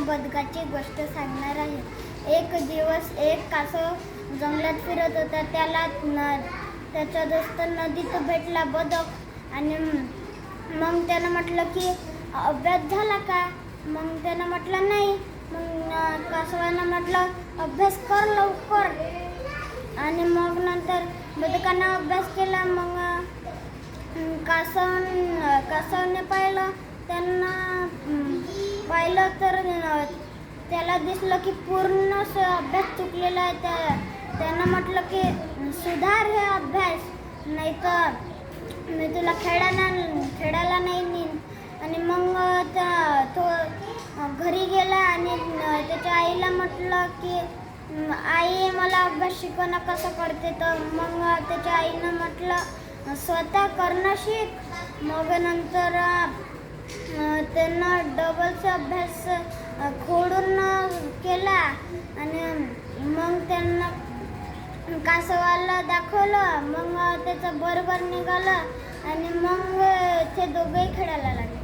बदकाची गोष्ट सांगणार आहे. एक दिवस एक कासव जंगलात फिरत होता. त्याला न त्याचा दोस्त नदीत भेटला बदक आणि मग त्यानं म्हटलं की अभ्यास झाला का? मग त्यानं म्हटलं नाही. मग कासवानं म्हटलं अभ्यास कर लवकर. आणि मग नंतर बदकानं अभ्यास केला. मग कासव कासवने पाहिलं. त्यांना पाहिलं तर त्याला दिसलं की पूर्ण अभ्यास चुकलेला आहे. त्या त्यानं म्हटलं की सुधार हे अभ्यास नाही तर मी तुला खेळायला खेळायला नाही नेईन. आणि मग त्या तो घरी गेला आणि त्याच्या आईला म्हटलं की आई मला अभ्यास शिकवणं कसं करते? तर मग त्याच्या आईनं म्हटलं स्वतः करणं शिक. मग नंतर डबलचा अभ्यास खोडून केला आणि मग त्यांना कासवाला दाखवलं. मग त्याचं बरोबर निघालं आणि मग ते दोघंही खेळायला लागले.